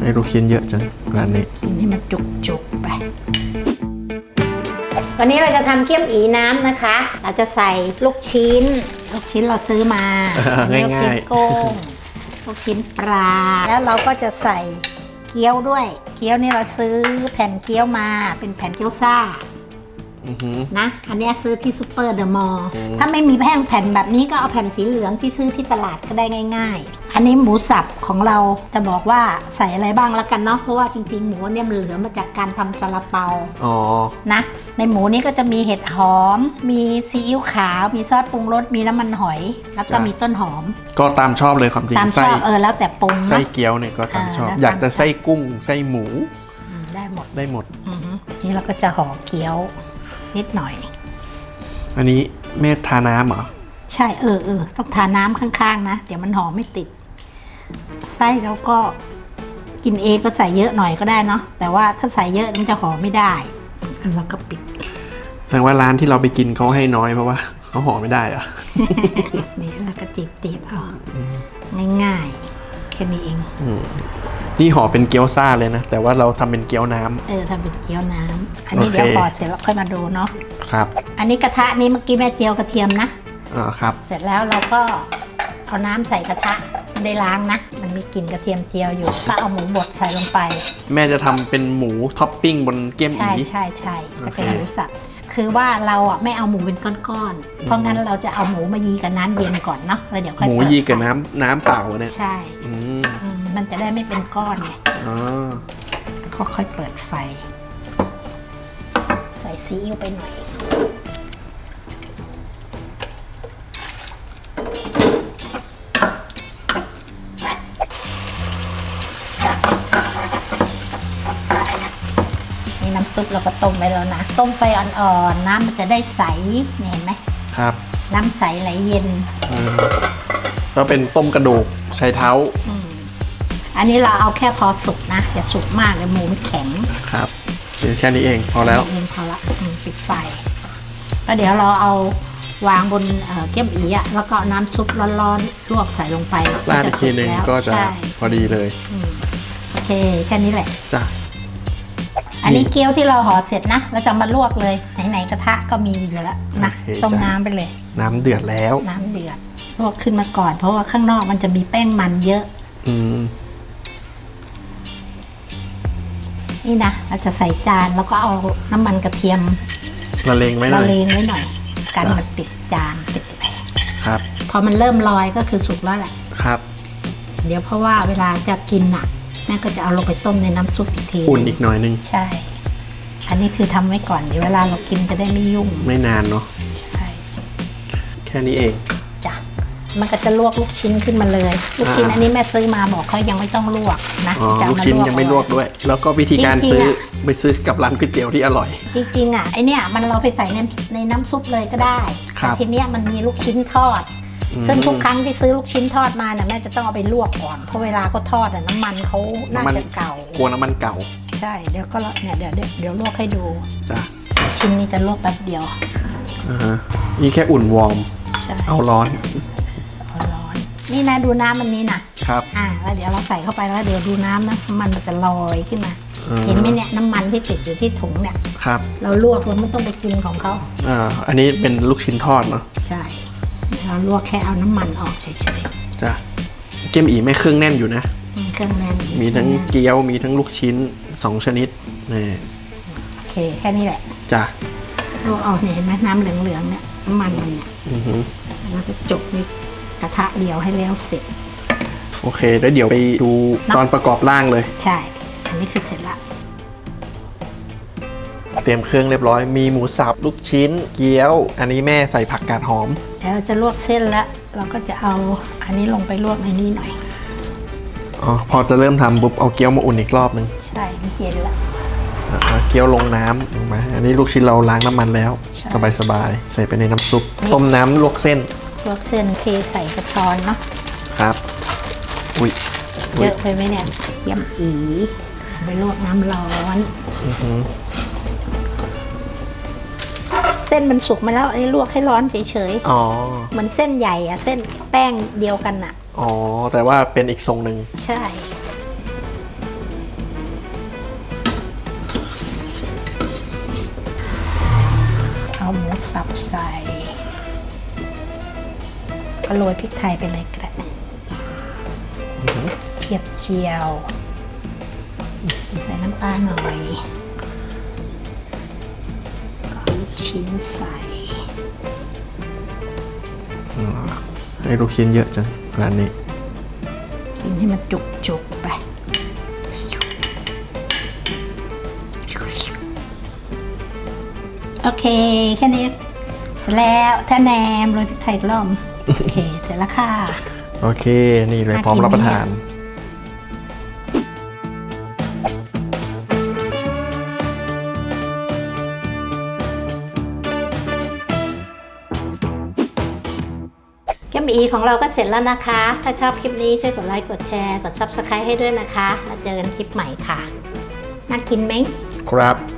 ให้ลูกชิ้นเยอะจังร้านนี้ กินให้มันจุกจุกๆไป วันนี้เราจะทำเกี๊ยมอีน้ำนะคะ เราจะใส่ลูกชิ้น ลูกชิ้นเราซื้อมาเอออันนี้ลูกง่ายๆชิ้นกุ้งลูกชิ้นปลา แล้วเราก็จะใส่เกี๊ยวด้วย เกี๊ยวนี่เราซื้อแผ่นเกี๊ยวมา เป็นแผ่นเกี๊ยวซ่า อือหือ นะ อันเนี้ยซื้อที่ซูเปอร์เดอะมอลล์ อืม ถ้าไม่มีแผ่นแผ่นแบบนี้ก็เอาแผ่นสีเหลืองที่ซื้อที่ตลาดก็ได้ง่ายๆ อันนี้หมูสับของเราจะบอกว่าใส่อะไรบ้างแล้วกันเนาะเพราะว่าจริงๆ หมูเนี่ยมันเหลือมาจากการทำซาลาเปาอ๋อ นะ ในหมูนี้ก็จะมีเห็ดหอม มีซีอิ๊วขาว มีซอสปรุงรสมีน้ำมันหอย แล้วก็จ้ะ มีต้นหอม ก็ตามชอบเลยความจริงตามชไส้อบเออแล้วแต่ปรุงไส้เนาะ เกี๊ยวเนี่ยก็ตามชอบอ่าแล้ว อยากจะตามชอบไส้กุ้งไส้หมูอืมได้หมดได้หมด อือฮึนี่เราก็จะห่อเกี๊ยวนิดหน่อย อันนี้แม่ทาน้ำเหรอ ใช่เออเออต้องทาน้ำข้างๆนะ เดี๋ยวมันหอมไม่ติด ไส้แล้วก็กินเองก็ใส่เยอะหน่อยก็ได้เนาะแต่ว่าถ้าใส่เยอะมันจะหอมไม่ได้อันเราก็ปิดแสดงว่าร้านที่เราไปกินเขาให้น้อยเพราะว่าเขาห่อไม่ได้เหรอะนี่แล้วก็จีบตีบเอาง่ายๆแค่นี้เองนี่ห่อเป็นเกี๊ยวซ่าเลยนะ แต่ว่าเราทำเป็นเกี๊ยวน้ำเออทำเป็นเกี๊ยวน้ำอันนี้โอเคเดี๋ยวพอเสร็จแล้วค่อยมาดูเนาะครับ อันนี้กระทะนี้เมื่อกี้แม่เจียวกระเทียมนะอ่าครับ เสร็จแล้วเราก็เอาน้ำใส่กระทะ ไม่ได้ล้างนะ มันมีกลิ่นกระเทียมเจียวอยู่ ก็เอาหมูบดใส่ลงไป แม่จะทำเป็นหมูท็อปปิ้งบนเกี๊ยมใช่อี ใช่ใช่จะเป็นโอเคหมูสับ คือว่าเราอะไม่เอาหมูเป็นก้อนๆ เพราะงั้นเราจะเอาหมูมายีกับน้ำเย็นก่อนเนาะ แล้วเดี๋ยวค่อยหมูเปิดยีกับไฟน้ำน้ำเปล่าเนี่ยใช่อืมอืมมันจะได้ไม่เป็นก้อนไง อ๋อก็ค่อยเปิดไฟ ใส่ซีอิ๊วไปหน่อย ซุปเราก็ต้มไว้แล้วนะ ต้มไฟอ่อนๆ น้ำมันจะได้ใสเนี่ยเห็นไหมครับ น้ำใสไหลเย็นอืมก็เป็นต้มกระดูกใช้เท้าอืมอันนี้เราเอาแค่พอสุกนะอย่าสุกมากเดี๋ยวหมูมันแข็งครับเดี๋ยวแค่นี้เองพอแล้วเองพอละอืมปิดไฟแล้วเดี๋ยวเราเอาวางบนเอ่อเกี๊ยมอีอะแล้วก็เอาน้ำซุปร้อนๆลวกใส่ลงไปราดอีกทีหนึ่งก็จะใช่พอดีเลยอืมโอเคแค่นี้แหละจ้ะ อันนี้เกี๊ยวที่เราห่อเสร็จนะเราจะมาลวกเลยไหนๆกระทะก็มีอยู่แล้วนะโอเคต้มจ้ะ น้ำไปเลย น้ำเดือดแล้ว น้ำเดือดลวกขึ้นมาก่อน เพราะว่าข้างนอกมันจะมีแป้งมันเยอะอืม นี่นะเราจะใส่จานแล้วก็เอาน้ำมันกระเทียมละเลงไว้หน่ละอย เลงไว้หน่อยกันจ้ะ มันติดจานติดอะไรครับ พอมันเริ่มลอยก็คือสุกแล้วแหละ ครับ เดี๋ยวเพราะว่าเวลาจะกินน่ะ แม่ก็จะเอาลงไปต้มในน้ำซุปอีกทีอุ่นอีกหน่อยนึง ใช่ อันนี้คือทำไว้ก่อนเดี๋ยวเวลาเรากินจะได้ไม่ยุ่งไม่นานเนาะใช่แค่นี้เองจ้ะมันก็จะลวกลูกชิ้นขึ้นมาเลย ลูกชิ้นอ่าอันนี้แม่ซื้อมาบอกเขายังไม่ต้องลวกนะอ๋อจะเอาลูกมาชิ้นยังไม่ลวกเอาด้วย แล้วก็วิธีการจริงๆซื้ออะไปซื้อกับร้านก๋วยเตี๋ยวที่อร่อย จริงๆอะไอเนี้ยมันเราไปใส่ในในน้ำซุปเลยก็ได้ครับ แต่ทีเนี้ยมันมีลูกชิ้นทอดอืม ซึ่งทุกครั้งที่ซื้อลูกชิ้นทอดมาเนี่ยแม่จะต้องเอาไปลวกก่อนเพราะเวลาเขาทอดอะน้ำมันเขาน่าน้ำมันจะเก่า กลัวน้ำมันเก่า ใช่เดี๋ยวก็ละเนี่ยเดี๋ยวเดี๋ยวเดี๋ยวลวกให้ดูจ้ะชิ้นนี้จะลวกแป๊บเดียวอ่าฮะนี่แค่อุ่นวอร์มใช่เอาร้อนเอาร้อน นี่นะดูน้ำมันนี้นะครับอ่าแล้วเดี๋ยวเราใส่เข้าไปแล้วเดี๋ยวดูน้ำนะน้ำมันมันจะลอยขึ้นมาอืมเห็นไหมเนี่ยน้ำมันที่ติดอยู่ที่ถุงเนี่ยครับ เราลวกเราไม่ต้องไปกินของเขาอ่าอันนี้เป็นลูกชิ้นทอดเนาะใช่ เราลวกแค่เอาน้ำมันออกเฉยจ้ะเกมอีแม่เครื่องแน่นอยู่นะ ๆอืมเครื่องแน่นมีทั้งเกี๊ยวมีทั้งลูกชิ้นสองชนิดนี่โอเคแค่นี้แหละจ้ะลวกเอาเนี่ยเห็นไหมน้ำเหลืองๆเนี่ยน้ำมันมันเนี่ยอือหือแล้วก็จบในกระทะเดียวให้แล้วเสร็จ โอเค แล้วเดี๋ยวไปดูตอนประกอบร่างเลย ใช่ อันนี้คือเสร็จละ เตรียมเครื่องเรียบร้อยมีหมูสับลูกชิ้น เกี๊ยว อันนี้แม่ใส่ผักกาดหอมแล้วเราจะลวกเส้นแล้วเราก็จะเอาอันนี้ลงไปลวกในนี้หน่อย อ๋อพอจะเริ่มทำปุ๊บเอาเกี๊ยวมาอุ่นอีกรอบนึงใช่มันเย็นละอ่าเอาเกี๊ยวลงน้ำลงมาอันนี้ลูกชิ้นเราล้างน้ำมันแล้วใช่สบายๆ ใส่ไปในน้ำซุป ต้มน้ำลวกเส้นลวกเส้นเทใส่กระชอนเนาะครับ อุ้ยเยอะไปไหมเนี่ยเยี่ยมอีเอาไปลวกน้ำร้อน อื้อหือ เส้นมันสุกมาแล้วอันนี้ลวกให้ร้อนเฉยๆอ๋อเหมือนเส้นใหญ่อะเส้นแป้งเดียวกันอะอ๋อแต่ว่าเป็นอีกทรงหนึ่งใช่ เอาหมูสับใส่ก็โรยพริกไทยไปเลยกระด้เทียบเจียว ใส่น้ำปลาหน่อย ชิ้นใส่ให้ลูกชิ้นเยอะจังร้านนี้กินให้มันจุกจุกๆไป โอเค แค่นี้เสร็จแล้วถ้าแหนมโรยพริกไทยอีกรอบโอเค เสร็จแล้วค่ะ โอเค นี่เลยน่ากินพร้อมรับประทาน ME ของเราก็เสร็จแล้วนะคะ ถ้าชอบคลิปนี้ช่วยกดไลค์ กดแชร์ กด Subscribe ให้ด้วยนะคะ แล้วเจอกันคลิปใหม่ค่ะ น่ากินไหม ครับ